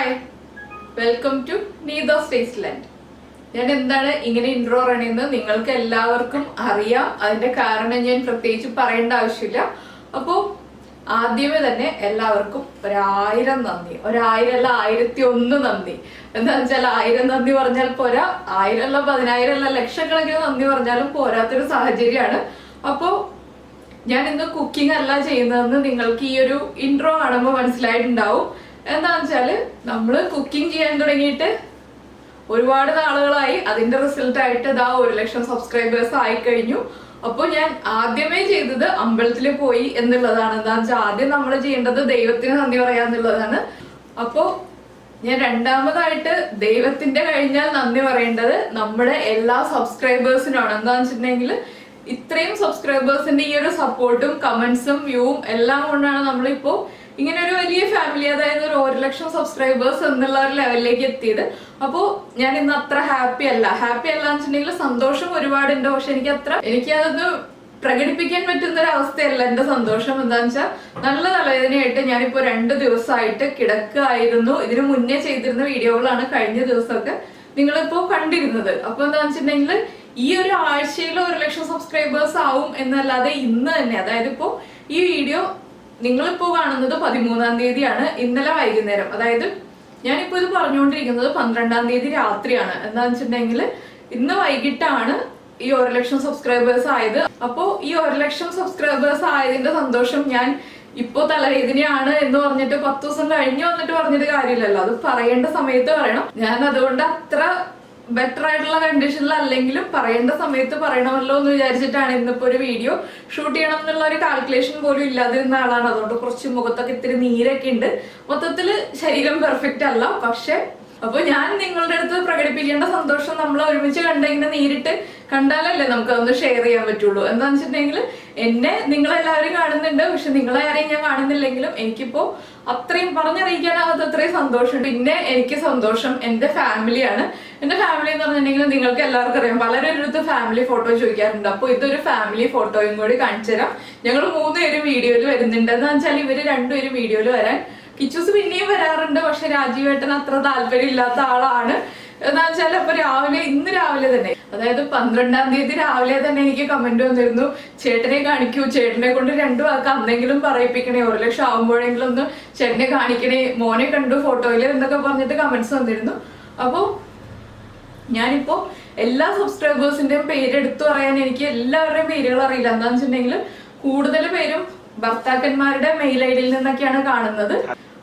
Hi welcome to Neeth of land ഞാൻ എന്താണ് ഇങ്ങനെ ഇൻട്രോ പറയണെന്ന് നിങ്ങൾക്ക് എല്ലാവർക്കും അറിയാം. അതിന്റെ കാരണം ഞാൻ പ്രത്യേകിച്ച് പറയേണ്ട ആവശ്യമില്ല. അപ്പോ ആദ്യമേ തന്നെ എല്ലാവർക്കും ഒരായിരം നന്ദി. ഒരായിരം അല്ല ആയിരത്തി ഒന്ന് നന്ദി. എന്താ വെച്ചാൽ ആയിരം നന്ദി പറഞ്ഞാൽ പോരാ. ആയിരം അല്ല പതിനായിരം അല്ല ലക്ഷക്കണക്കിന് നന്ദി പറഞ്ഞാലും പോരാത്തൊരു സാഹചര്യമാണ്. അപ്പോ ഞാൻ ഇന്ന് കുക്കിംഗ് അല്ല ചെയ്യുന്നതെന്ന് നിങ്ങൾക്ക് ഈ ഒരു ഇൻട്രോ കാണുമ്പോൾ മനസ്സിലായിട്ടുണ്ടാവും. എന്താണെന്ന് വെച്ചാൽ നമ്മൾ കുക്കിംഗ് ചെയ്യാൻ തുടങ്ങിയിട്ട് ഒരുപാട് നാളുകളായി അതിന്റെ റിസൾട്ട് ആയിട്ട് ഇതാ ഒരു ലക്ഷം സബ്സ്ക്രൈബേഴ്സ് ആയി കഴിഞ്ഞു. അപ്പോൾ ഞാൻ ആദ്യമേ ചെയ്തത് അമ്പലത്തിൽ പോയി എന്നുള്ളതാണ്. എന്താണെന്ന് വെച്ചാൽ ആദ്യം നമ്മൾ ചെയ്യേണ്ടത് ദൈവത്തിന് നന്ദി പറയാന്നുള്ളതാണ് അപ്പോൾ ഞാൻ രണ്ടാമതായിട്ട് ദൈവത്തിന്റെ കഴിഞ്ഞാൽ നന്ദി പറയേണ്ടത് നമ്മുടെ എല്ലാ സബ്സ്ക്രൈബേഴ്സിനാണ് എന്താണെന്ന് വെച്ചിട്ടുണ്ടെങ്കിൽ ഇത്രയും സബ്സ്ക്രൈബേഴ്സിന്റെ ഈ ഒരു സപ്പോർട്ടും കമന്റ്സും വ്യൂവും എല്ലാം കൊണ്ടാണ് നമ്മളിപ്പോ ഇങ്ങനെ ഒരു വലിയ ഫാമിലി അതായത് ഒരു ഒരു ലക്ഷം സബ്സ്ക്രൈബേഴ്സ് എന്നുള്ള ഒരു ലെവലിലേക്ക് എത്തിയത്. അപ്പോൾ ഞാൻ ഇന്ന് അത്ര ഹാപ്പി അല്ല. ഹാപ്പി അല്ല എന്ന് വെച്ചിട്ടുണ്ടെങ്കിൽ സന്തോഷം ഒരുപാടുണ്ട്. പക്ഷെ എനിക്ക് അത്ര എനിക്ക് അതൊന്ന് പ്രകടിപ്പിക്കാൻ പറ്റുന്ന ഒരു അവസ്ഥയല്ല എന്റെ സന്തോഷം. എന്താന്ന് വെച്ചാൽ നല്ല തലവേദനയായിട്ട് ഞാനിപ്പോ രണ്ട് ദിവസമായിട്ട് കിടക്കുകയായിരുന്നു. ഇതിനു മുന്നേ ചെയ്തിരുന്ന വീഡിയോകളാണ് കഴിഞ്ഞ ദിവസമൊക്കെ നിങ്ങളിപ്പോ കണ്ടിരുന്നത്. അപ്പൊ എന്താന്ന് വെച്ചിട്ടുണ്ടെങ്കിൽ ഈ ഒരു ആഴ്ചയിൽ ഒരു ലക്ഷം സബ്സ്ക്രൈബേഴ്സ് ആവും എന്നല്ലാതെ ഇന്ന് തന്നെ അതായത് ഇപ്പോ ഈ വീഡിയോ നിങ്ങളിപ്പോ കാണുന്നത് പതിമൂന്നാം തീയതിയാണ് ഇന്നലെ വൈകുന്നേരം. അതായത് ഞാനിപ്പോ ഇത് പറഞ്ഞുകൊണ്ടിരിക്കുന്നത് പന്ത്രണ്ടാം തീയതി രാത്രിയാണ്. എന്താന്ന് വെച്ചിട്ടുണ്ടെങ്കിൽ ഇന്ന് വൈകിട്ടാണ് ഈ ഒരു ലക്ഷം സബ്സ്ക്രൈബേഴ്സ് ആയത്. അപ്പോ ഈ ഒരു ലക്ഷം സബ്സ്ക്രൈബേഴ്സ് ആയതിന്റെ സന്തോഷം ഞാൻ ഇപ്പോ തലവേദനയാണ് എന്ന് പറഞ്ഞിട്ട് പത്ത് ദിവസം കഴിഞ്ഞു വന്നിട്ട് പറഞ്ഞിട്ട് കാര്യമില്ലല്ലോ. അത് പറയേണ്ട സമയത്ത് പറയണം. ഞാൻ അതുകൊണ്ട് അത്ര ബെറ്റർ ആയിട്ടുള്ള കണ്ടീഷനിൽ അല്ലെങ്കിലും പറയേണ്ട സമയത്ത് പറയണമല്ലോ എന്ന് വിചാരിച്ചിട്ടാണ് ഇന്നിപ്പോ ഒരു വീഡിയോ ഷൂട്ട് ചെയ്യണം എന്നുള്ള ഒരു കാൽക്കുലേഷൻ പോലും ഇല്ലാതിരുന്ന ആളാണ്. അതുകൊണ്ട് കുറച്ച് മുഖത്തൊക്കെ ഇത്തിരി നീരൊക്കെ ഉണ്ട്. മൊത്തത്തിൽ ശരീരം പെർഫെക്റ്റ് അല്ല. പക്ഷെ അപ്പൊ ഞാൻ നിങ്ങളുടെ അടുത്ത് പ്രകടിപ്പിക്കേണ്ട സന്തോഷം നമ്മൾ ഒരുമിച്ച് കണ്ടിങ്ങനെ നേരിട്ട് കണ്ടാലല്ലേ നമുക്ക് അതൊന്ന് ഷെയർ ചെയ്യാൻ പറ്റുള്ളൂ. എന്താന്ന് വെച്ചിട്ടുണ്ടെങ്കിൽ എന്നെ നിങ്ങളെല്ലാവരും കാണുന്നുണ്ട്. പക്ഷെ നിങ്ങളെ ആരെയും ഞാൻ കാണുന്നില്ലെങ്കിലും എനിക്കിപ്പോ അത്രയും പറഞ്ഞറിയിക്കാനാവാത്ത അത്രയും സന്തോഷം പിന്നെ എനിക്ക് സന്തോഷം എന്റെ ഫാമിലിയാണ് എന്റെ ഫാമിലി എന്ന് പറഞ്ഞിട്ടുണ്ടെങ്കിൽ നിങ്ങൾക്ക് എല്ലാവർക്കും അറിയാം. വളരെ അടുത്ത് ഫാമിലി ഫോട്ടോ ചോദിക്കാറുണ്ട്. അപ്പോൾ ഇതൊരു ഫാമിലി ഫോട്ടോയും കൂടി കാണിച്ചു തരാം. ഞങ്ങൾ മൂന്ന് പേരും വീഡിയോയിൽ വരുന്നുണ്ട്. എന്ന് വെച്ചാൽ ഇവർ രണ്ടുപേരും വീഡിയോയിൽ വരാൻ കിച്ചൂസ് പിന്നെയും വരാറുണ്ട്. പക്ഷെ രാജീവേട്ടൻ അത്ര താല്പര്യം ഇല്ലാത്ത ആളാണ്. എന്താ വെച്ചാൽ അപ്പൊ രാവിലെ ഇന്ന് രാവിലെ തന്നെ. അതായത് പന്ത്രണ്ടാം തീയതി രാവിലെ തന്നെ എനിക്ക് കമന്റ് വന്നിരുന്നു. ചേട്ടനെ കാണിക്കൂ. ചേട്ടനെ കൊണ്ട് രണ്ടു വാക്ക് അന്നെങ്കിലും പറയിപ്പിക്കണേ. ഒരു ലക്ഷം ആവുമ്പോഴെങ്കിലും ഒന്ന് ചേട്ടനെ കാണിക്കണേ. മോനെ കണ്ടു ഫോട്ടോയിൽ എന്നൊക്കെ പറഞ്ഞിട്ട് കമന്റ്സ് വന്നിരുന്നു. അപ്പോ ഞാനിപ്പോ എല്ലാ സബ്സ്ക്രൈബേഴ്സിന്റെയും പേര് എടുത്തു പറയാൻ എനിക്ക് എല്ലാവരുടെയും പേരുകൾ അറിയില്ല. എന്താന്ന് വെച്ചിട്ടുണ്ടെങ്കിൽ കൂടുതൽ പേരും ഭർത്താക്കന്മാരുടെ മെയിൽ ഐ ഡിയിൽ നിന്നൊക്കെയാണ് കാണുന്നത്.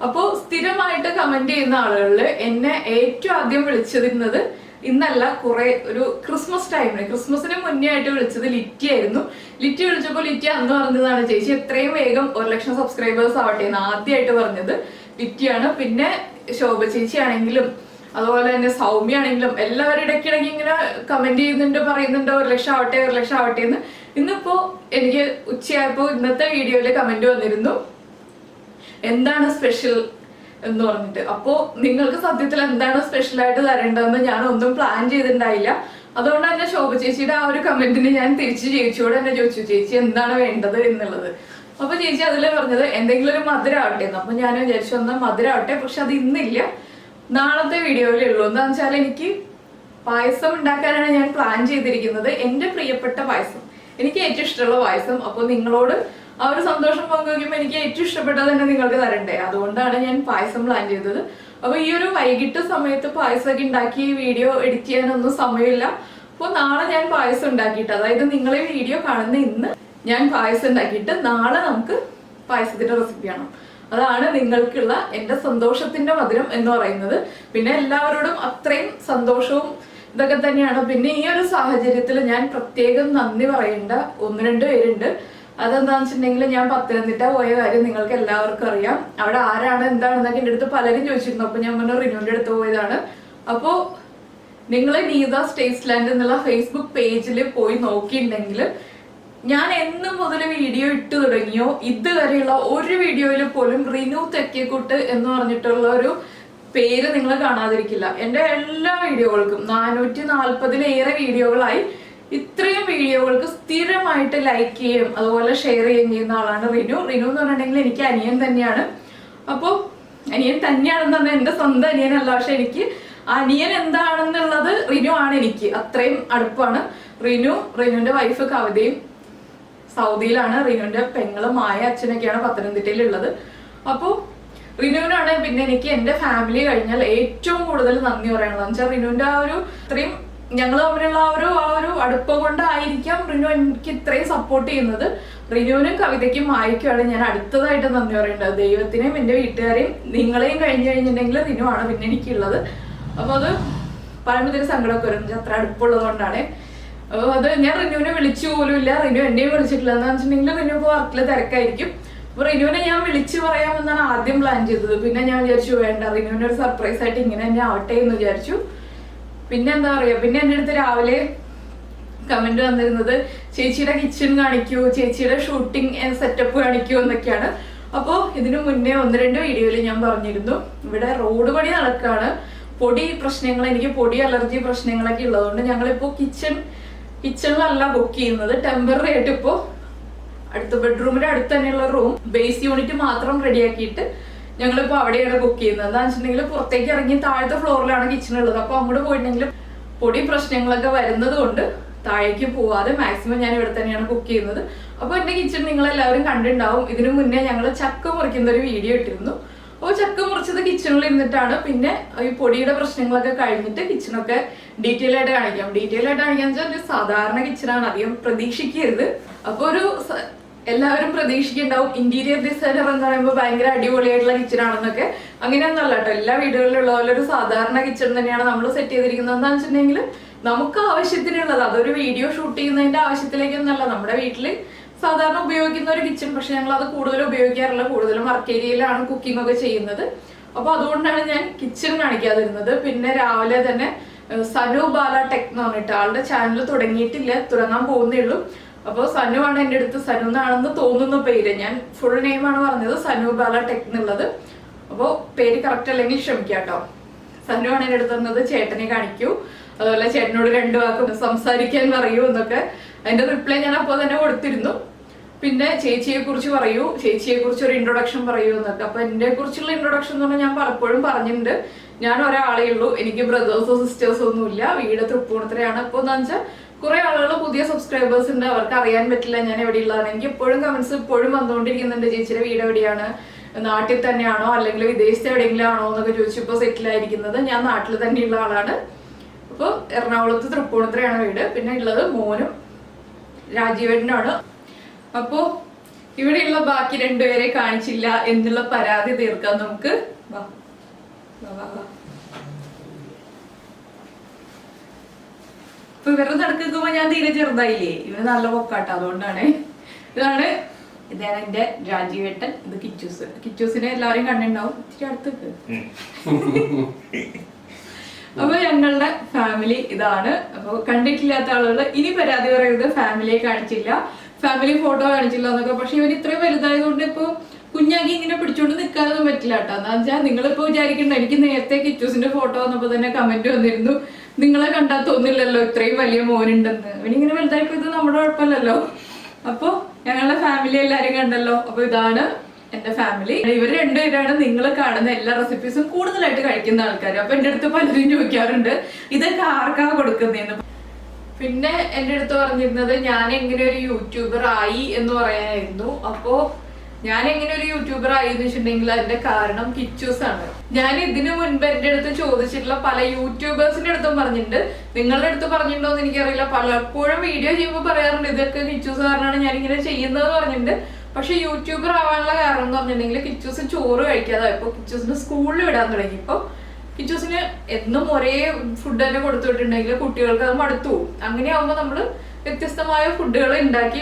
അപ്പോ സ്ഥിരമായിട്ട് കമന്റ് ചെയ്യുന്ന ആളുകളിൽ എന്നെ ഏറ്റവും ആദ്യം വിളിച്ചിരുന്നത് ഇന്നല്ല കുറെ ഒരു ക്രിസ്മസ് ടൈമിന് ക്രിസ്മസിന് മുന്നേ ആയിട്ട് വിളിച്ചത് ലിറ്റി ആയിരുന്നു. ലിറ്റി വിളിച്ചപ്പോൾ ലിറ്റി അന്ന് പറഞ്ഞതാണ് ചേച്ചി എത്രയും വേഗം ഒരു ലക്ഷം സബ്സ്ക്രൈബേഴ്സ് ആവട്ടെ എന്ന് ആദ്യമായിട്ട് പറഞ്ഞത് ലിറ്റിയാണ്. പിന്നെ ശോഭ ചേച്ചി ആണെങ്കിലും അതുപോലെ തന്നെ സൗമ്യ ആണെങ്കിലും എല്ലാവരും ഇടയ്ക്കിടയ്ക്ക് ഇങ്ങനെ കമന്റ് ചെയ്യുന്നുണ്ട് പറയുന്നുണ്ട് ഒരു ലക്ഷം ആവട്ടെ ഒരു ലക്ഷം ആവട്ടെ എന്ന്. ഇന്നിപ്പോ എനിക്ക് ഉച്ചയായപ്പോ ഇന്നത്തെ വീഡിയോയിൽ കമന്റ് വന്നിരുന്നു. എന്താണ് സ്പെഷ്യൽ എന്ന് പറഞ്ഞിട്ട്. അപ്പോ നിങ്ങൾക്ക് സത്യത്തിൽ എന്താണ് സ്പെഷ്യൽ ആയിട്ട് തരേണ്ടതെന്ന് ഞാൻ ഒന്നും പ്ലാൻ ചെയ്തിട്ടുണ്ടായില്ല. അതുകൊണ്ട് തന്നെ ശോഭ ചേച്ചിയുടെ ആ ഒരു കമന്റിന് ഞാൻ തിരിച്ച് ചേച്ചിയോട് തന്നെ ചോദിച്ചു ചേച്ചി എന്താണ് വേണ്ടത് എന്നുള്ളത്? അപ്പൊ ചേച്ചി അതിൽ പറഞ്ഞത് എന്തെങ്കിലും ഒരു മധുരം ആവട്ടെ എന്ന്. അപ്പൊ ഞാൻ വിചാരിച്ചു എന്നാൽ മധുരം ആവട്ടെ പക്ഷെ അത് ഇന്നില്ല. നാളത്തെ വീഡിയോയിലേ ഉള്ളൂ. എന്താണെന്ന് വെച്ചാൽ എനിക്ക് പായസം ഉണ്ടാക്കാനാണ് ഞാൻ പ്ലാൻ ചെയ്തിരിക്കുന്നത്. എന്റെ പ്രിയപ്പെട്ട പായസം. എനിക്ക് ഏറ്റവും ഇഷ്ടമുള്ള പായസം. അപ്പോൾ നിങ്ങളോട് ആ ഒരു സന്തോഷം പങ്കുവയ്ക്കുമ്പോൾ എനിക്ക് ഏറ്റവും ഇഷ്ടപ്പെട്ടത് തന്നെ നിങ്ങൾക്ക് തരണ്ടേ? അതുകൊണ്ടാണ് ഞാൻ പായസം പ്ലാൻ ചെയ്തത്. അപ്പോൾ ഈ ഒരു വൈകിട്ട് സമയത്ത് പായസമൊക്കെ ഉണ്ടാക്കി വീഡിയോ എഡിറ്റ് ചെയ്യാനൊന്നും സമയമില്ല. അപ്പോൾ നാളെ ഞാൻ പായസം ഉണ്ടാക്കിയിട്ട് അതായത് നിങ്ങളെ വീഡിയോ കാണുന്ന ഇന്ന് ഞാൻ പായസം ഉണ്ടാക്കിയിട്ട് നാളെ നമുക്ക് പായസത്തിന്റെ റെസിപ്പി ആണ് അതാണ് നിങ്ങൾക്കുള്ള എന്റെ സന്തോഷത്തിന്റെ മധുരം എന്ന് പറയുന്നത്. പിന്നെ എല്ലാവരോടും അത്രയും സന്തോഷവും ഇതൊക്കെ തന്നെയാണ്. പിന്നെ ഈ ഒരു സാഹചര്യത്തിൽ ഞാൻ പ്രത്യേകം നന്ദി പറയേണ്ട ഒന്ന് രണ്ട് പേരുണ്ട്. അതെന്താന്ന് വെച്ചിട്ടുണ്ടെങ്കിൽ ഞാൻ പത്തനംതിട്ട പോയ കാര്യം നിങ്ങൾക്ക് എല്ലാവർക്കും അറിയാം. അവിടെ ആരാണ് എന്താണെന്നൊക്കെ എന്റെ അടുത്ത് പലരും ചോദിച്ചിരുന്നു. അപ്പൊ ഞാൻ പറഞ്ഞു റിനുവിന്റെ അടുത്ത് പോയതാണ്. അപ്പോ നിങ്ങൾ നീത സ്റ്റേറ്റ്സ് ലാൻഡ് എന്നുള്ള ഫേസ്ബുക്ക് പേജിൽ പോയി നോക്കിയിട്ടുണ്ടെങ്കിൽ ഞാൻ എന്നും മുതൽ വീഡിയോ ഇട്ട് തുടങ്ങിയോ? ഇതുവരെയുള്ള ഒരു വീഡിയോയിൽ പോലും റിനു തെക്കേക്കൂട്ട് എന്ന് പറഞ്ഞിട്ടുള്ള ഒരു പേര് നിങ്ങൾ കാണാതിരിക്കില്ല. എന്റെ എല്ലാ വീഡിയോകൾക്കും നാനൂറ്റി നാൽപ്പതിലേറെ വീഡിയോകളായി ഇത്രയും വീഡിയോകൾക്ക് സ്ഥിരമായിട്ട് ലൈക്ക് ചെയ്യും അതുപോലെ ഷെയർ ചെയ്യുകയും ചെയ്യുന്ന ആളാണ് റിനു. റിനു എന്ന് പറഞ്ഞിട്ടുണ്ടെങ്കിൽ എനിക്ക് അനിയൻ തന്നെയാണ്. അപ്പോൾ അനിയൻ തന്നെയാണെന്ന് പറഞ്ഞാൽ എന്റെ സ്വന്തം അനിയനല്ല. പക്ഷെ എനിക്ക് അനിയൻ എന്താണെന്നുള്ളത് റിനു ആണ് എനിക്ക്. അത്രയും അടുപ്പാണ്. റിനു റിനുവിന്റെ വൈഫ് കവിതയും സൗദിയിലാണ് റിനുവിന്റെ പെങ്ങളും മായ അച്ഛനൊക്കെയാണ് പത്തനംതിട്ടയിലുള്ളത്. അപ്പോൾ റിനുവിനാണ് പിന്നെ എനിക്ക് എന്റെ ഫാമിലി കഴിഞ്ഞാൽ ഏറ്റവും കൂടുതൽ നന്ദി പറയണത്. എന്ന് വെച്ചാൽ റിനുവിന്റെ ആ ഒരു ഇത്രയും ഞങ്ങൾ തമ്മിലുള്ള ആ ഒരു ആ ഒരു അടുപ്പം കൊണ്ടായിരിക്കാം റിനു എനിക്ക് ഇത്രയും സപ്പോർട്ട് ചെയ്യുന്നത്. റിനുവിനും കവിതയ്ക്കും മായ്ക്കുമാണ് ഞാൻ അടുത്തതായിട്ട് നന്ദി പറയേണ്ടത്. ദൈവത്തിനെയും എന്റെ വീട്ടുകാരെയും നിങ്ങളെയും കഴിഞ്ഞു കഴിഞ്ഞിട്ടുണ്ടെങ്കിൽ റിനു ആണ് പിന്നെ എനിക്കുള്ളത്. അപ്പോൾ അത് പറയുമ്പോൾ ഇതൊരു സങ്കടമൊക്കെ വരും. അത്ര അടുപ്പുള്ളത് കൊണ്ടാണ്. അപ്പൊ അത് ഞാൻ റിനുവിനെ വിളിച്ചു ഇല്ല. റിനു എന്നെയും വിളിച്ചിട്ടില്ല എന്താ വെച്ചിട്ടുണ്ടെങ്കിൽ റിനു ഇപ്പോൾ വർക്കിൽ തിരക്കായിരിക്കും. അപ്പൊ റിനുവിനെ ഞാൻ വിളിച്ചു പറയാമെന്നാണ് ആദ്യം പ്ലാൻ ചെയ്തത്. പിന്നെ ഞാൻ വിചാരിച്ചു വേണ്ട റിനുവിന് ഒരു സർപ്രൈസ് ആയിട്ട് ഇങ്ങനെ തന്നെ ആവട്ടെ എന്ന് വിചാരിച്ചു. പിന്നെ എന്താ പറയാ പിന്നെ എന്റെ അടുത്ത് രാവിലെ കമന്റ് വന്നിരുന്നത് ചേച്ചിയുടെ കിച്ചൺ കാണിക്കൂ ചേച്ചിയുടെ ഷൂട്ടിംഗ് സെറ്റപ്പ് കാണിക്കൂ എന്നൊക്കെയാണ്. അപ്പോൾ ഇതിനു മുന്നേ ഒന്ന് രണ്ട് വീഡിയോയിൽ ഞാൻ പറഞ്ഞിരുന്നു. ഇവിടെ റോഡ് പണി നടക്കുകയാണ് പൊടി പ്രശ്നങ്ങൾ എനിക്ക് പൊടി അലർജി പ്രശ്നങ്ങളൊക്കെ ഉള്ളതുകൊണ്ട് ഞങ്ങളിപ്പോൾ കിച്ചൺ കിച്ചണിലല്ല ബുക്ക് ചെയ്യുന്നത്. ടെമ്പററി ആയിട്ട് ഇപ്പോ അടുത്ത ബെഡ്റൂമിന്റെ അടുത്ത് തന്നെയുള്ള റൂം ബേസ് യൂണിറ്റ് മാത്രം റെഡിയാക്കിയിട്ട് ഞങ്ങളിപ്പോ അവിടെയാണ് ബുക്ക് ചെയ്യുന്നത്. എന്താണെന്ന് വെച്ചിട്ടുണ്ടെങ്കിൽ പുറത്തേക്ക് ഇറങ്ങി താഴത്തെ ഫ്ലോറിലാണ് കിച്ചൺ ഉള്ളത്. അപ്പൊ അങ്ങോട്ട് പോയിട്ടുണ്ടെങ്കിൽ പൊടി പ്രശ്നങ്ങളൊക്കെ വരുന്നത് കൊണ്ട് താഴേക്ക് പോവാതെ മാക്സിമം ഞാൻ ഇവിടെ തന്നെയാണ് ബുക്ക് ചെയ്യുന്നത്. അപ്പൊ എന്റെ കിച്ചൺ നിങ്ങൾ എല്ലാവരും കണ്ടിട്ടുണ്ടാവും. ഇതിനു മുന്നേ ഞങ്ങൾ ചക്ക മുറിക്കുന്ന ഒരു വീഡിയോ ഇട്ടിരുന്നു. അപ്പോൾ ചക്ക മുറിച്ചത് കിച്ചണിൽ ഇരുന്നിട്ടാണ്. പിന്നെ ഈ പൊടിയുടെ പ്രശ്നങ്ങളൊക്കെ കഴിഞ്ഞിട്ട് കിച്ചണൊക്കെ ഡീറ്റെയിൽ ആയിട്ട് കാണിക്കാം. ഡീറ്റെയിൽ ആയിട്ട് കാണിക്കാന്ന് വെച്ചാൽ ഒരു സാധാരണ കിച്ചണാണ് അധികം പ്രതീക്ഷിക്കരുത്. അപ്പൊ ഒരു എല്ലാവരും പ്രതീക്ഷിക്കുന്നുണ്ടാവും ഇന്റീരിയർ ഡിസൈനർ എന്ന് പറയുമ്പോൾ ഭയങ്കര അടിപൊളിയായിട്ടുള്ള കിച്ചൺ ആണെന്നൊക്കെ. അങ്ങനെയൊന്നുമല്ല കേട്ടോ എല്ലാ വീടുകളിലുള്ള പോലെ ഒരു സാധാരണ കിച്ചൺ തന്നെയാണ് നമ്മൾ സെറ്റ് ചെയ്തിരിക്കുന്നത് എന്താണെന്ന് വെച്ചിട്ടുണ്ടെങ്കിൽ നമുക്ക് ആവശ്യത്തിനുള്ളത്. അതൊരു വീഡിയോ ഷൂട്ട് ചെയ്യുന്നതിന്റെ ആവശ്യത്തിലേക്കൊന്നല്ല നമ്മുടെ വീട്ടിൽ സാധാരണ ഉപയോഗിക്കുന്ന ഒരു കിച്ചൺ പക്ഷെ ഞങ്ങൾ അത് കൂടുതൽ ഉപയോഗിക്കാറില്ല. കൂടുതലും വർക്ക് ഏരിയയിലാണ് കുക്കിംഗ് ഒക്കെ ചെയ്യുന്നത്. അപ്പൊ അതുകൊണ്ടാണ് ഞാൻ കിച്ചൺ കാണിക്കാതിരുന്നത്. പിന്നെ രാവിലെ തന്നെ സനു ബാല ടെക് എന്ന് പറഞ്ഞിട്ട് ആളുടെ ചാനൽ തുടങ്ങിയിട്ടില്ല. തുടങ്ങാൻ പോകുന്നേ ഉള്ളൂ. അപ്പോൾ സനു ആണ് എന്റെ അടുത്ത് സനു എന്നാണെന്ന് തോന്നുന്ന പേര്. ഞാൻ ഫുൾ നെയിം ആണ് പറഞ്ഞത് സനു ബാല ടെക് എന്നുള്ളത്. അപ്പോൾ പേര് കറക്റ്റ് അല്ലെങ്കിൽ ക്ഷമിക്കാം കേട്ടോ. സനു ആണ് എന്റെ അടുത്ത് തന്നത് ചേട്ടനെ കാണിക്കൂ. അതുപോലെ ചേട്ടനോട് രണ്ടു വാക്കും സംസാരിക്കാൻ പറയൂ എന്നൊക്കെ അതിന്റെ റിപ്ലൈ ഞാൻ അപ്പോൾ തന്നെ കൊടുത്തിരുന്നു. പിന്നെ ചേച്ചിയെ കുറിച്ച് പറയൂ. ചേച്ചിയെ കുറിച്ച് ഒരു ഇൻട്രൊഡക്ഷൻ പറയൂ എന്നൊക്കെ. അപ്പൊ എന്നെ കുറിച്ചുള്ള ഇൻട്രൊഡക്ഷൻ എന്ന് പറഞ്ഞാൽ ഞാൻ പലപ്പോഴും പറഞ്ഞിട്ടുണ്ട്. ഞാൻ ഒരാളേ ഉള്ളൂ. എനിക്ക് ബ്രദേഴ്സോ സിസ്റ്റേഴ്സോ ഒന്നുമില്ല. വീട് തൃപ്പൂണിത്തരയാണ് അപ്പോൾ എന്താ വെച്ചാൽ കുറെ ആളുകൾ പുതിയ സബ്സ്ക്രൈബേഴ്സ് ഉണ്ട്. അവർക്ക് അറിയാൻ പറ്റില്ല ഞാൻ എവിടെ എവിടെയുള്ളതാണ് എനിക്ക് എപ്പോഴും കമന്റ്സ് ഇപ്പോഴും വന്നുകൊണ്ടിരിക്കുന്നുണ്ട്. ചേച്ചിയുടെ വീട് എവിടെയാണ്? നാട്ടിൽ തന്നെയാണോ? അല്ലെങ്കിൽ വിദേശത്ത് എവിടെയെങ്കിലും ആണോ എന്നൊക്കെ ചോദിച്ചു ഇപ്പോൾ സെറ്റിൽ ആയിരിക്കുന്നത്. ഞാൻ നാട്ടിൽ തന്നെയുള്ള ആളാണ്. അപ്പോൾ എറണാകുളത്ത് തൃപ്പൂണിത്തരയാണ് വീട്. പിന്നെ ഉള്ളത് മോനും രാജീവേട്ടനാണ്. അപ്പോ ഇവിടെയുള്ള ബാക്കി രണ്ടുപേരെ കാണിച്ചില്ല എന്നുള്ള പരാതി തീർക്കാൻ നമുക്ക്. ഇപ്പൊ ഇവരുടെ നടക്കുമ്പോ ഞാൻ തീരെ ചെറുതായില്ലേ? ഇവർ നല്ല പൊക്കാട്ട അതുകൊണ്ടാണ്. ഇതാണ് ഇതാണ് എന്റെ രാജീവേട്ടൻ ഇത് കിച്ചൂസ്. കിച്ചൂസിനെ എല്ലാവരും കണ്ടിണ്ടാവും ഇച്ചിരി അടുത്തേക്ക് അപ്പൊ ഞങ്ങളുടെ ഫാമിലി ഇതാണ്. അപ്പൊ കണ്ടിട്ടില്ലാത്ത ആളുകൾ ഇനി പരാതി പറയരുത്. ഫാമിലിയെ കാണിച്ചില്ല. ഫാമിലി ഫോട്ടോ കാണിച്ചില്ല എന്നൊക്കെ. പക്ഷെ ഇവർ ഇത്രയും വലുതായതുകൊണ്ട് ഇപ്പൊ കുഞ്ഞാക്കി ഇങ്ങനെ പിടിച്ചോണ്ട് നിൽക്കാനൊന്നും പറ്റില്ല കേട്ടോ. എന്താ വെച്ചാൽ നിങ്ങളിപ്പോ വിചാരിക്കണ്ട എനിക്ക് നേരത്തെ കിച്ചൂസിന്റെ ഫോട്ടോ വന്നപ്പോ തന്നെ കമന്റ് വന്നിരുന്നു. നിങ്ങളെ കണ്ടാൽ തോന്നില്ലല്ലോ ഇത്രയും വലിയ മോനുണ്ടെന്ന്. ഇവനിങ്ങനെ വലുതായിപ്പോ ഇത് നമ്മുടെ കുഴപ്പമില്ലല്ലോ. അപ്പൊ ഞങ്ങളുടെ ഫാമിലി എല്ലാരും കണ്ടല്ലോ. അപ്പൊ ഇതാണ് എന്റെ ഫാമിലി ഇവർ രണ്ടുപേരാണ് നിങ്ങൾ കാണുന്ന എല്ലാ റെസിപ്പീസും കൂടുതലായിട്ട് കഴിക്കുന്ന ആൾക്കാർ അപ്പൊ എന്റെ അടുത്ത് പലരും ചോദിക്കാറുണ്ട് ഇതൊക്കെ ആർക്കാ കൊടുക്കുന്നതെന്ന് പിന്നെ എന്റെ അടുത്ത് പറഞ്ഞിരുന്നത് ഞാൻ എങ്ങനെ ഒരു യൂട്യൂബർ ആയി എന്ന് പറയാനായിരുന്നു. അപ്പോ ഞാൻ എങ്ങനെ ഒരു യൂട്യൂബർ ആയി എന്ന് വെച്ചിട്ടുണ്ടെങ്കിൽ അതിന്റെ കാരണം കിച്ചൂസ് ആണ്. ഞാൻ ഇതിനു മുൻപ് എന്റെ അടുത്ത് ചോദിച്ചിട്ടുള്ള പല യൂട്യൂബേഴ്സിന്റെ അടുത്തും പറഞ്ഞിട്ടുണ്ട്. നിങ്ങളുടെ അടുത്ത് പറഞ്ഞിട്ടുണ്ടോ എന്ന് എനിക്കറിയില്ല. പലപ്പോഴും വീഡിയോ ചെയ്യുമ്പോൾ പറയാറുണ്ട് ഇതൊക്കെ കിച്ചൂസ് കാരണമാണ് ഞാൻ ഇങ്ങനെ ചെയ്യുന്നത് പറഞ്ഞിട്ടുണ്ട്. പക്ഷെ യൂട്യൂബർ ആവാനുള്ള കാരണം എന്ന് പറഞ്ഞിട്ടുണ്ടെങ്കിൽ കിച്ചൂസ് ചോറ് കഴിക്കാതായി ഇപ്പൊ കിച്ചൂസിന് സ്കൂളിൽ വിടാൻ തുടങ്ങി. ഇപ്പൊ കിച്ചൂസിന് എന്നും ഒരേ ഫുഡ് തന്നെ കൊടുത്തുവിട്ടുണ്ടെങ്കിൽ കുട്ടികൾക്ക് അത് മടുത്തു അങ്ങനെ ആവുമ്പോൾ നമ്മൾ വ്യത്യസ്തമായ ഫുഡുകൾ ഉണ്ടാക്കി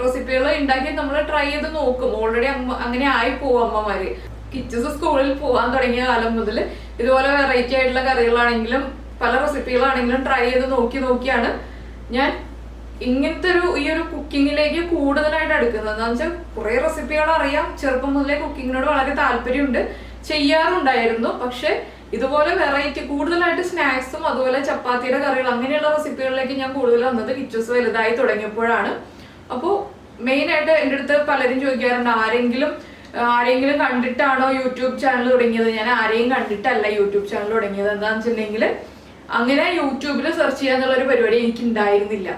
റെസിപ്പികൾ ഉണ്ടാക്കി നമ്മൾ ട്രൈ ചെയ്ത് നോക്കും. ഓൾറെഡി അങ്ങനെ ആയി പോവും അമ്മമാര്. കിച്ചസ് സ്കൂളിൽ പോകാൻ തുടങ്ങിയ കാലം മുതൽ ഇതുപോലെ വെറൈറ്റി ആയിട്ടുള്ള കറികളാണെങ്കിലും പല റെസിപ്പികളാണെങ്കിലും ട്രൈ ചെയ്ത് നോക്കി നോക്കിയാണ് ഞാൻ ഇങ്ങനത്തെ ഒരു ഈ ഒരു കുക്കിങ്ങിലേക്ക് കൂടുതലായിട്ട് അടുക്കുന്നത്. എന്താ വെച്ചാൽ കുറെ റെസിപ്പികൾ അറിയാം. ചെറുപ്പം മുതലേ കുക്കിങ്ങിനോട് വളരെ താല്പര്യമുണ്ട്. ചെയ്യാറുണ്ടായിരുന്നു. പക്ഷെ ഇതുപോലെ വെറൈറ്റി കൂടുതലായിട്ട് സ്നാക്സും അതുപോലെ ചപ്പാത്തിയുടെ കറികൾ അങ്ങനെയുള്ള റെസിപ്പികളിലേക്ക് ഞാൻ കൂടുതൽ വന്നത് കിച്ചസ് വലുതായി തുടങ്ങിയപ്പോഴാണ്. അപ്പോൾ മെയിൻ ആയിട്ട് എന്റെ അടുത്ത് പലരും ചോദിക്കാറുണ്ട് ആരെങ്കിലും ആരെങ്കിലും കണ്ടിട്ടാണോ യൂട്യൂബ് ചാനൽ തുടങ്ങിയത്? ഞാൻ ആരെയും കണ്ടിട്ടല്ല യൂട്യൂബ് ചാനൽ തുടങ്ങിയത്. എന്താണെന്ന് വെച്ചിട്ടുണ്ടെങ്കിൽ അങ്ങനെ യൂട്യൂബിൽ സെർച്ച് ചെയ്യാന്നുള്ള ഒരു പരിപാടി എനിക്ക് ഉണ്ടായിരുന്നില്ല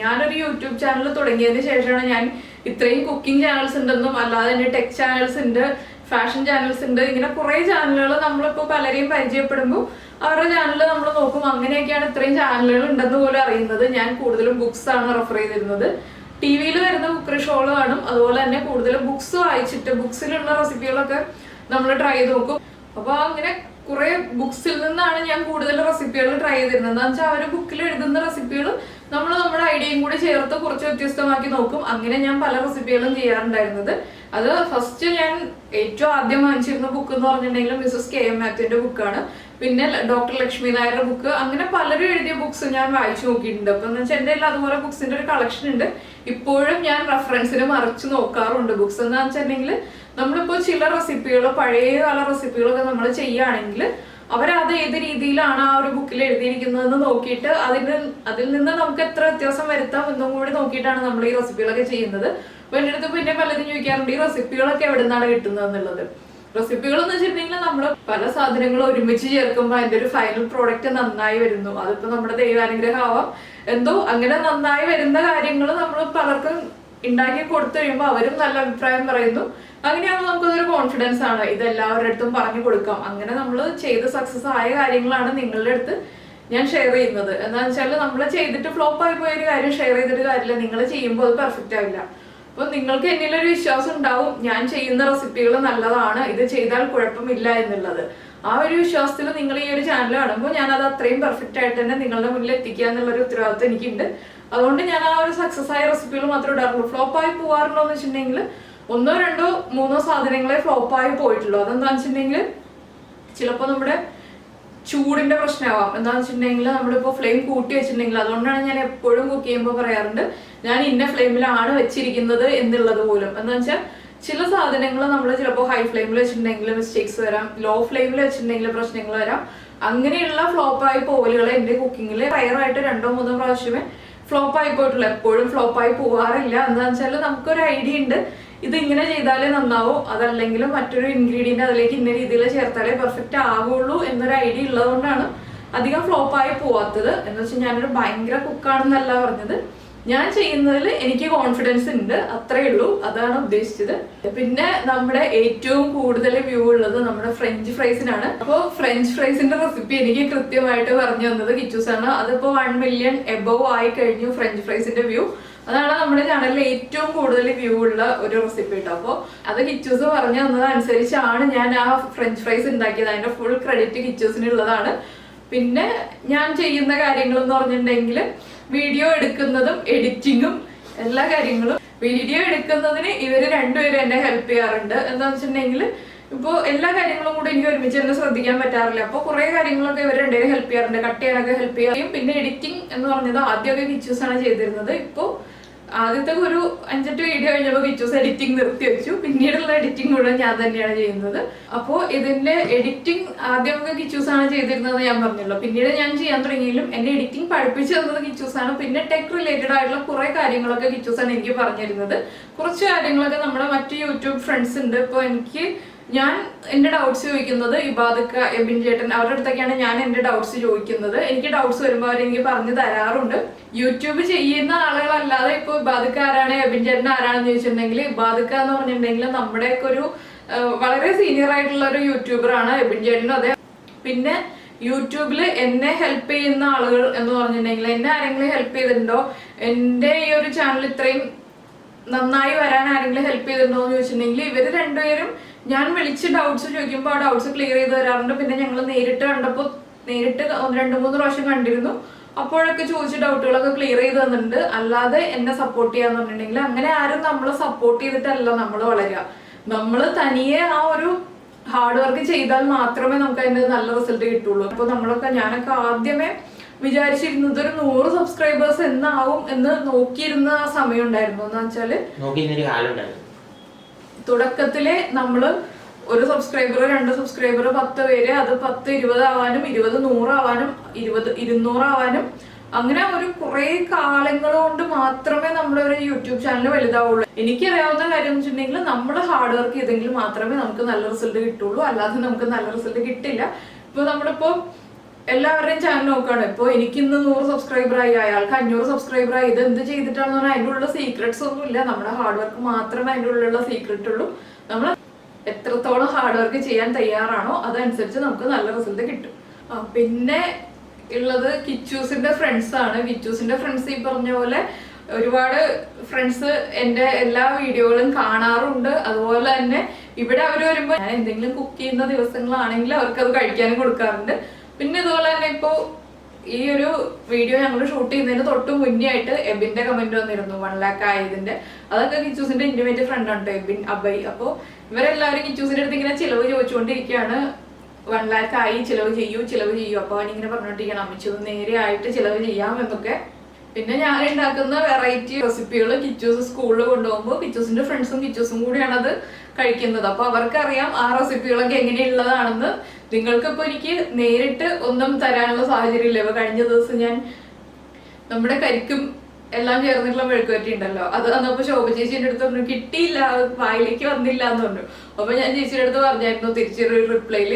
ഞാനൊരു യൂട്യൂബ് ചാനൽ തുടങ്ങിയതിന് ശേഷമാണ് ഞാൻ ഇത്രയും കുക്കിംഗ് ചാനൽസ് ഉണ്ടെന്നും അല്ലാതെ തന്നെ ടെക് ചാനൽസ് ഉണ്ട് ഫാഷൻ ചാനൽസ് ഉണ്ട് ഇങ്ങനെ കുറെ ചാനലുകൾ നമ്മളിപ്പോൾ പലരെയും പരിചയപ്പെടുമ്പോൾ അവരുടെ ചാനൽ നമ്മൾ നോക്കും. അങ്ങനെയൊക്കെയാണ് ഇത്രയും ചാനലുകൾ ഉണ്ടെന്ന് പോലും അറിയുന്നത്. ഞാൻ കൂടുതലും ബുക്സ് ആണ് റെഫർ ചെയ്തിരുന്നത്. ടി വിയിൽ വരുന്ന കുക്കറി ഷോകൾ കാണും. അതുപോലെ തന്നെ കൂടുതലും ബുക്സ് വായിച്ചിട്ട് ബുക്സിലുള്ള റെസിപ്പികളൊക്കെ നമ്മൾ ട്രൈ ചെയ്ത് നോക്കും. അപ്പോൾ അങ്ങനെ കുറേ ബുക്സിൽ നിന്നാണ് ഞാൻ കൂടുതൽ റെസിപ്പികൾ ട്രൈ ചെയ്തിരുന്നത്. എന്താണെന്ന് വെച്ചാൽ അവർ ബുക്കിൽ എഴുതുന്ന റെസിപ്പികൾ നമ്മൾ നമ്മുടെ ഐഡിയയും കൂടി ചേർത്ത് കുറച്ച് വ്യത്യസ്തമാക്കി നോക്കും. അങ്ങനെ ഞാൻ പല റെസിപ്പികളും ചെയ്യാറുണ്ടായിരുന്നത്. അത് ഫസ്റ്റ് ഞാൻ ഏറ്റവും ആദ്യം വാങ്ങിച്ചിരുന്ന ബുക്ക് എന്ന് പറഞ്ഞിട്ടുണ്ടെങ്കിൽ മിസസ് കെ എം മാത്യുവിന്റെ ബുക്കാണ് പിന്നെ ഡോക്ടർ ലക്ഷ്മി നായരുടെ ബുക്ക് അങ്ങനെ പലരും എഴുതിയ ബുക്സ് ഞാൻ വായിച്ചു നോക്കിയിട്ടുണ്ട്. അപ്പൊ എന്ന് വെച്ചാൽ എന്റെ കയ്യിൽ അതുപോലെ ബുക്സിന്റെ ഒരു കളക്ഷൻ ഉണ്ട്. ഇപ്പോഴും ഞാൻ റെഫറൻസിന് മറിച്ച് നോക്കാറുണ്ട് ബുക്സ് എന്താണെന്ന് വെച്ചിട്ടുണ്ടെങ്കിൽ നമ്മളിപ്പോൾ ചില റെസിപ്പികൾ പഴയ കാല റെസിപ്പികളൊക്കെ നമ്മൾ ചെയ്യുകയാണെങ്കിൽ അവരത് ഏത് രീതിയിലാണ് ആ ഒരു ബുക്കിൽ എഴുതിയിരിക്കുന്നതെന്ന് നോക്കിയിട്ട് അതിന് അതിൽ നിന്ന് നമുക്ക് എത്ര വ്യത്യാസം വരുത്താം എന്നും കൂടി നോക്കിയിട്ടാണ് നമ്മൾ ഈ റെസിപ്പികളൊക്കെ ചെയ്യുന്നത്. അപ്പൊ എന്റെ അടുത്ത് പിന്നെ പലരും ചോദിക്കാറുണ്ട് ഈ റെസിപ്പികളൊക്കെ എവിടെ നിന്നാണ് കിട്ടുന്നത് എന്നുള്ളത് റെസിപ്പികൾ എന്ന് വെച്ചിട്ടുണ്ടെങ്കിൽ നമ്മൾ പല സാധനങ്ങളും ഒരുമിച്ച് ചേർക്കുമ്പോൾ അതിന്റെ ഒരു ഫൈനൽ പ്രോഡക്റ്റ് നന്നായി വരുന്നു. അതിപ്പോ നമ്മുടെ ദൈവാനുഗ്രഹമാവാം. എന്തോ അങ്ങനെ നന്നായി വരുന്ന കാര്യങ്ങൾ നമ്മൾ പലർക്കും ഉണ്ടാക്കി കൊടുത്തു കഴിയുമ്പോൾ അവരും നല്ല അഭിപ്രായം പറയുന്നു. അങ്ങനെയാകുമ്പോൾ നമുക്കതൊരു കോൺഫിഡൻസ് ആണ്. ഇത് എല്ലാവരുടെ അടുത്തും പറഞ്ഞു കൊടുക്കാം. അങ്ങനെ നമ്മൾ ചെയ്ത് സക്സസ് ആയ കാര്യങ്ങളാണ് നിങ്ങളുടെ അടുത്ത് ഞാൻ ഷെയർ ചെയ്യുന്നത്. എന്താണെന്ന് വെച്ചാൽ നമ്മൾ ചെയ്തിട്ട് ഫ്ലോപ്പ് ആയി പോയ ഒരു കാര്യം ഷെയർ ചെയ്തിട്ട് കാര്യമില്ല. നിങ്ങൾ ചെയ്യുമ്പോൾ അത് പെർഫെക്റ്റ് ആവില്ല. അപ്പൊ നിങ്ങൾക്ക് എന്നിലൊരു വിശ്വാസം ഉണ്ടാവും. ഞാൻ ചെയ്യുന്ന റെസിപ്പികൾ നല്ലതാണ്. ഇത് ചെയ്താൽ കുഴപ്പമില്ല എന്നുള്ളത്. ആ ഒരു വിശ്വാസത്തിൽ നിങ്ങൾ ഈ ഒരു ചാനൽ കാണുമ്പോൾ ഞാൻ അത് അത്രയും പെർഫെക്റ്റ് ആയിട്ട് തന്നെ നിങ്ങളുടെ മുന്നിൽ എത്തിക്കുക എന്നുള്ളൊരു ഉത്തരവാദിത്വം എനിക്കുണ്ട്. അതുകൊണ്ട് ഞാൻ ആ ഒരു സക്സസ് ആയ റെസിപ്പികൾ മാത്രമേ ഇടാറുള്ളൂ. ഫ്ലോപ്പ് ആയി പോവാറുള്ളൂ എന്ന് വെച്ചിട്ടുണ്ടെങ്കിൽ ഒന്നോ രണ്ടോ മൂന്നോ സാധനങ്ങളെ ഫ്ലോപ്പ് ആയി പോയിട്ടുള്ളൂ. അതെന്താണെന്ന് വെച്ചിട്ടുണ്ടെങ്കിൽ ചിലപ്പോൾ നമ്മുടെ ചൂടിന്റെ പ്രശ്നമാവാം. എന്താന്ന് വെച്ചിട്ടുണ്ടെങ്കിൽ നമ്മളിപ്പോ ഫ്ലെയിം കൂട്ടി വെച്ചിട്ടുണ്ടെങ്കിൽ അതുകൊണ്ടാണ് ഞാൻ എപ്പോഴും കുക്ക് ചെയ്യുമ്പോൾ പറയാറുണ്ട് ഞാൻ ഇന്ന ഫ്ലെയിമിലാണ് വെച്ചിരിക്കുന്നത് എന്നുള്ളത് പോലും. എന്താ വെച്ചാൽ ചില സാധനങ്ങൾ നമ്മൾ ചിലപ്പോൾ ഹൈ ഫ്ലെയിമിൽ വെച്ചിട്ടുണ്ടെങ്കിൽ മിസ്റ്റേക്സ് വരാം ലോ ഫ്ലെയിമിൽ വെച്ചിട്ടുണ്ടെങ്കിൽ പ്രശ്നങ്ങൾ വരാം. അങ്ങനെയുള്ള ഫ്ലോപ്പായി ആയി എന്റെ കുക്കിങ്ങിൽ റയറായിട്ട് രണ്ടോ മൂന്നോ പ്രാവശ്യമേ ഫ്ലോപ്പ് ആയി പോയിട്ടുള്ളൂ. എപ്പോഴും ഫ്ലോപ്പ് ആയി പോവാറില്ല. എന്താണെന്ന് വെച്ചാൽ നമുക്കൊരു ഐഡിയ ഉണ്ട്. ഇത് ഇങ്ങനെ ചെയ്താലേ നന്നാവും. അതല്ലെങ്കിൽ മറ്റൊരു ഇൻഗ്രീഡിയന്റ് അതിലേക്ക് ഇന്ന രീതിയിൽ ചേർത്താലേ പെർഫെക്റ്റ് ആവുള്ളൂ എന്നൊരു ഐഡിയ ഉള്ളതുകൊണ്ടാണ് അധികം ഫ്ലോപ്പ് ആയി പോവാത്തത്. എന്ന് വെച്ചാൽ ഞാനൊരു ഭയങ്കര കുക്കാണെന്നല്ല പറഞ്ഞത്. ഞാൻ ചെയ്യുന്നതിൽ എനിക്ക് കോൺഫിഡൻസ് ഉണ്ട് അത്രേ ഉള്ളൂ. അതാണ് ഉദ്ദേശിച്ചത്. പിന്നെ നമ്മുടെ ഏറ്റവും കൂടുതൽ വ്യൂ ഉള്ളത് നമ്മുടെ ഫ്രഞ്ച് ഫ്രൈസിനാണ് അപ്പോൾ ഫ്രഞ്ച് ഫ്രൈസിന്റെ റെസിപ്പി എനിക്ക് കൃത്യമായിട്ട് പറഞ്ഞു തന്നത് കിച്ചൂസ് ആണ്. അതിപ്പോ വൺ മില്യൺ എബവ് ആയി കഴിഞ്ഞു ഫ്രഞ്ച് ഫ്രൈസിന്റെ വ്യൂ അതാണ് നമ്മുടെ ചാനലിൽ ഏറ്റവും കൂടുതൽ വ്യൂ ഉള്ള ഒരു റെസിപ്പി കേട്ടോ അപ്പോൾ അത് കിച്ചൂസ് പറഞ്ഞു തന്നത് അനുസരിച്ചാണ് ഞാൻ ആ ഫ്രഞ്ച് ഫ്രൈസ് ഉണ്ടാക്കിയത്. അതിന്റെ ഫുൾ ക്രെഡിറ്റ് കിച്ചൂസിനുള്ളതാണ്. പിന്നെ ഞാൻ ചെയ്യുന്ന കാര്യങ്ങൾ എന്ന് പറഞ്ഞിട്ടുണ്ടെങ്കിൽ വീഡിയോ എടുക്കുന്നതും എഡിറ്റിങ്ങും എല്ലാ കാര്യങ്ങളും വീഡിയോ എടുക്കുന്നതിന് ഇവർ രണ്ടുപേരും എന്നെ ഹെൽപ്പ് ചെയ്യാറുണ്ട്. എന്താന്ന് വെച്ചിട്ടുണ്ടെങ്കിൽ ഇപ്പോൾ എല്ലാ കാര്യങ്ങളും കൂടെ എനിക്ക് ഒരുമിച്ച് തന്നെ ശ്രദ്ധിക്കാൻ പറ്റാറില്ല. അപ്പോൾ കുറേ കാര്യങ്ങളൊക്കെ ഇവർ രണ്ടുപേരും ഹെൽപ്പ് ചെയ്യാറുണ്ട്. കട്ട് ചെയ്യാനൊക്കെ ഹെൽപ്പ് ചെയ്യും പിന്നെ എഡിറ്റിംഗ് എന്ന് പറഞ്ഞത് ആദ്യമൊക്കെ ആണ് ചെയ്തിരുന്നത്. ഇപ്പോൾ ആദ്യത്തെ ഒരു അഞ്ചെട്ട് വീഡിയോ കഴിഞ്ഞപ്പോൾ കിച്ചൂസ് എഡിറ്റിംഗ് നിർത്തി വെച്ചു. പിന്നീടുള്ള എഡിറ്റിംഗ് മുഴുവൻ ഞാൻ തന്നെയാണ് ചെയ്യുന്നത്. അപ്പോൾ ഇതിന്റെ എഡിറ്റിംഗ് ആദ്യമൊക്കെ കിച്ചൂസ് ആണ് ചെയ്തിരുന്നത് ഞാൻ പറഞ്ഞല്ലോ. പിന്നീട് ഞാൻ ചെയ്യാൻ തുടങ്ങിയെങ്കിലും എന്നെ എഡിറ്റിംഗ് പഠിപ്പിച്ചു തന്നത് കിച്ചൂസ് ആണ്. പിന്നെ ടെക് റിലേറ്റഡ് ആയിട്ടുള്ള കുറെ കാര്യങ്ങളൊക്കെ കിച്ചൂസ് ആണ് എനിക്ക് പറഞ്ഞിരുന്നത്. കുറച്ച് കാര്യങ്ങളൊക്കെ നമ്മുടെ മറ്റു യൂട്യൂബ് ഫ്രണ്ട്സ് ഉണ്ട്. ഇപ്പോൾ എനിക്ക് ഞാൻ എന്റെ ഡൗട്ട്സ് ചോദിക്കുന്നത് ഇബാദക്ക എബിൻ ചേട്ടൻ അവരുടെ അടുത്തൊക്കെയാണ് ഞാൻ എന്റെ ഡൗട്ട്സ് ചോദിക്കുന്നത്. എനിക്ക് ഡൗട്ട്സ് വരുമ്പോൾ അവരെനിക്ക് പറഞ്ഞു തരാറുണ്ട്. യൂട്യൂബ് ചെയ്യുന്ന ആളുകളല്ലാതെ ഇപ്പൊ ഇബാദക്ക ആരാണ് എബിൻ ചേട്ടൻ ആരാണെന്ന് ചോദിച്ചിട്ടുണ്ടെങ്കിൽ ഇബാദക്ക എന്ന് പറഞ്ഞിട്ടുണ്ടെങ്കിൽ നമ്മുടെയൊക്കെ ഒരു വളരെ സീനിയർ ആയിട്ടുള്ള ഒരു യൂട്യൂബറാണ് എബിൻ ചേട്ടനും അതെ. പിന്നെ യൂട്യൂബിൽ എന്നെ ഹെൽപ്പ് ചെയ്യുന്ന ആളുകൾ എന്ന് പറഞ്ഞിട്ടുണ്ടെങ്കിൽ എന്നെ ആരെങ്കിലും ഹെൽപ്പ് ചെയ്തിട്ടുണ്ടോ? എന്റെ ഈ ഒരു ചാനൽ ഇത്രയും നന്നായി വരാൻ ആരെങ്കിലും ഹെൽപ്പ് ചെയ്തിട്ടുണ്ടോ എന്ന് ചോദിച്ചിട്ടുണ്ടെങ്കിൽ ഇവർ രണ്ടുപേരും ഞാൻ വിളിച്ച് ഡൗട്ട്സ് ചോദിക്കുമ്പോൾ ആ ഡൗട്ട്സ് ക്ലിയർ ചെയ്ത് തരാറുണ്ട്. പിന്നെ ഞങ്ങൾ നേരിട്ട് കണ്ടപ്പോൾ നേരിട്ട് ഒന്ന് രണ്ട് മൂന്ന് പ്രാവശ്യം കണ്ടിരുന്നു. അപ്പോഴൊക്കെ ചോദിച്ച ഡൗട്ടുകളൊക്കെ ക്ലിയർ ചെയ്ത് തന്നിട്ടുണ്ട്. അല്ലാതെ എന്നെ സപ്പോർട്ട് ചെയ്യാന്ന് പറഞ്ഞിട്ടുണ്ടെങ്കിൽ അങ്ങനെ ആരും നമ്മളെ സപ്പോർട്ട് ചെയ്തിട്ടല്ല നമ്മൾ വളരുക. നമ്മൾ തനിയെ ആ ഒരു ഹാർഡ് വർക്ക് ചെയ്താൽ മാത്രമേ നമുക്ക് അതിന്റെ നല്ല റിസൾട്ട് കിട്ടുള്ളൂ. അപ്പോൾ നമ്മളൊക്കെ ഞാനൊക്കെ ആദ്യമേ വിചാരിച്ചിരുന്നത് ഒരു നൂറ് സബ്സ്ക്രൈബേഴ്സ് എന്നാവും എന്ന് നോക്കിയിരുന്ന ആ സമയം ഉണ്ടായിരുന്നു. എന്ന് വെച്ചാൽ നോക്കി ഇന്നൊരു കാലം ഉണ്ടായിരുന്നു തുടക്കത്തിലെ നമ്മൾ ഒരു സബ്സ്ക്രൈബർ രണ്ട് സബ്സ്ക്രൈബർ പത്ത് പേര് അത് പത്ത് ഇരുപത് ആവാനും ഇരുപത് നൂറാവാനും ഇരുപത് ഇരുന്നൂറാവാനും അങ്ങനെ ഒരു കുറെ കാലങ്ങൾ കൊണ്ട് മാത്രമേ നമ്മുടെ ഒരു യൂട്യൂബ് ചാനൽ വലുതാവുള്ളൂ. എനിക്കറിയാവുന്ന കാര്യം എന്ന് വെച്ചിട്ടുണ്ടെങ്കിൽ നമ്മൾ ഹാർഡ് വർക്ക് ചെയ്തെങ്കിൽ മാത്രമേ നമുക്ക് നല്ല റിസൾട്ട് കിട്ടുള്ളൂ. അല്ലാതെ നമുക്ക് നല്ല റിസൾട്ട് കിട്ടില്ല. ഇപ്പൊ നമ്മളിപ്പോ എല്ലാവരുടെയും ചാനൽ നോക്കുകയാണ്. ഇപ്പോൾ എനിക്ക് ഇന്ന് നൂറ് സബ്സ്ക്രൈബർ ആയി അയാൾക്ക് അഞ്ഞൂറ് സബ്സ്ക്രൈബർ ആയി. ഇത് എന്ത് ചെയ്തിട്ടാണെന്ന് പറഞ്ഞാൽ അതിന്റെ ഉള്ള സീക്രട്സ് ഒന്നും ഇല്ല നമ്മുടെ ഹാർഡ് വർക്ക് മാത്രമേ അതിന്റെ ഉള്ളിലുള്ള സീക്രട്ട് ഉള്ളൂ. നമ്മൾ എത്രത്തോളം ഹാർഡ് വർക്ക് ചെയ്യാൻ തയ്യാറാണോ അതനുസരിച്ച് നമുക്ക് നല്ല റിസൾട്ട് കിട്ടും. പിന്നെ ഉള്ളത് കിച്ചൂസിന്റെ ഫ്രണ്ട്സ് ആണ്. കിച്ചൂസിന്റെ ഫ്രണ്ട്സ് ഈ പറഞ്ഞ പോലെ ഒരുപാട് ഫ്രണ്ട്സ് എന്റെ എല്ലാ വീഡിയോകളും കാണാറുണ്ട്. അതുപോലെ തന്നെ ഇവിടെ അവർ വരുമ്പോൾ ഞാൻ എന്തെങ്കിലും കുക്ക് ചെയ്യുന്ന ദിവസങ്ങളാണെങ്കിൽ അവർക്ക് അത് കഴിക്കാനും കൊടുക്കാറുണ്ട്. പിന്നെ ഇതുപോലെ തന്നെ ഇപ്പോൾ ഈ ഒരു വീഡിയോ ഞങ്ങൾ ഷൂട്ട് ചെയ്യുന്നതിന് തൊട്ട് മുന്നേ ആയിട്ട് എബിന്റെ കമന്റ് വന്നിരുന്നു വൺ ലാക്ക് ആയതിന്റെ. അതൊക്കെ കിച്ചൂസിന്റെ ഇന്റിമേറ്റ് ഫ്രണ്ട് ആണ് എബിൻ അബൈ. അപ്പോൾ ഇവരെല്ലാവരും കിച്ചൂസിന്റെ അടുത്ത് ഇങ്ങനെ ചിലവ് ചോദിച്ചുകൊണ്ടിരിക്കുകയാണ്. വൺ ലാക്ക് ആയി ചിലവ് ചെയ്യൂ ചിലവ് ചെയ്യൂ. അപ്പോൾ അവനിങ്ങനെ പറഞ്ഞോണ്ടിരിക്കണം അമ്മച്ചു നേരെ ആയിട്ട് ചിലവ് ചെയ്യാം എന്നൊക്കെ. പിന്നെ ഞാൻ ഉണ്ടാക്കുന്ന വെറൈറ്റി റെസിപ്പികൾ കിച്ചൂസ് സ്കൂളിൽ കൊണ്ടുപോകുമ്പോൾ കിച്ചൂസിന്റെ ഫ്രണ്ട്സും കിച്ചൂസും കൂടിയാണ് അത് കഴിക്കുന്നത്. അപ്പൊ അവർക്കറിയാം ആ റെസിപ്പികളൊക്കെ എങ്ങനെയുള്ളതാണെന്ന്. നിങ്ങൾക്ക് ഇപ്പൊ എനിക്ക് നേരിട്ട് ഒന്നും തരാനുള്ള സാഹചര്യം ഇല്ല ഇപ്പൊ കഴിഞ്ഞ ദിവസം ഞാൻ നമ്മുടെ കരിക്കും എല്ലാം ചേർന്നിട്ടുള്ള മെഴുക്കുപറ്റി ഉണ്ടല്ലോ. അത് അന്നപ്പോ ശോഭ ചേച്ചിന്റെ അടുത്ത് പറഞ്ഞു കിട്ടിയില്ല വായിലേക്ക് വന്നില്ല എന്ന് പറഞ്ഞു. അപ്പൊ ഞാൻ ചേച്ചിയുടെ അടുത്ത് പറഞ്ഞായിരുന്നു തിരിച്ചൊരു റിപ്ലൈയിൽ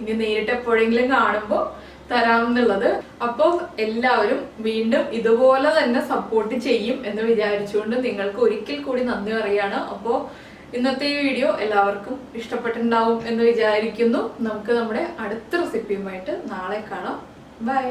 ഇനി നേരിട്ട് എപ്പോഴെങ്കിലും കാണുമ്പോ തരാമെന്നുള്ളത്. അപ്പോൾ എല്ലാവരും വീണ്ടും ഇതുപോലെ തന്നെ സപ്പോർട്ട് ചെയ്യും എന്ന് വിചാരിച്ചുകൊണ്ട് നിങ്ങൾക്ക് ഒരിക്കൽ കൂടി നന്ദി പറയാണ്. അപ്പോൾ ഇന്നത്തെ ഈ വീഡിയോ എല്ലാവർക്കും ഇഷ്ടപ്പെട്ടിട്ടുണ്ടാവും എന്ന് വിചാരിക്കുന്നു. നമുക്ക് നമ്മുടെ അടുത്ത റെസിപ്പിയുമായിട്ട് നാളെ കാണാം. ബൈ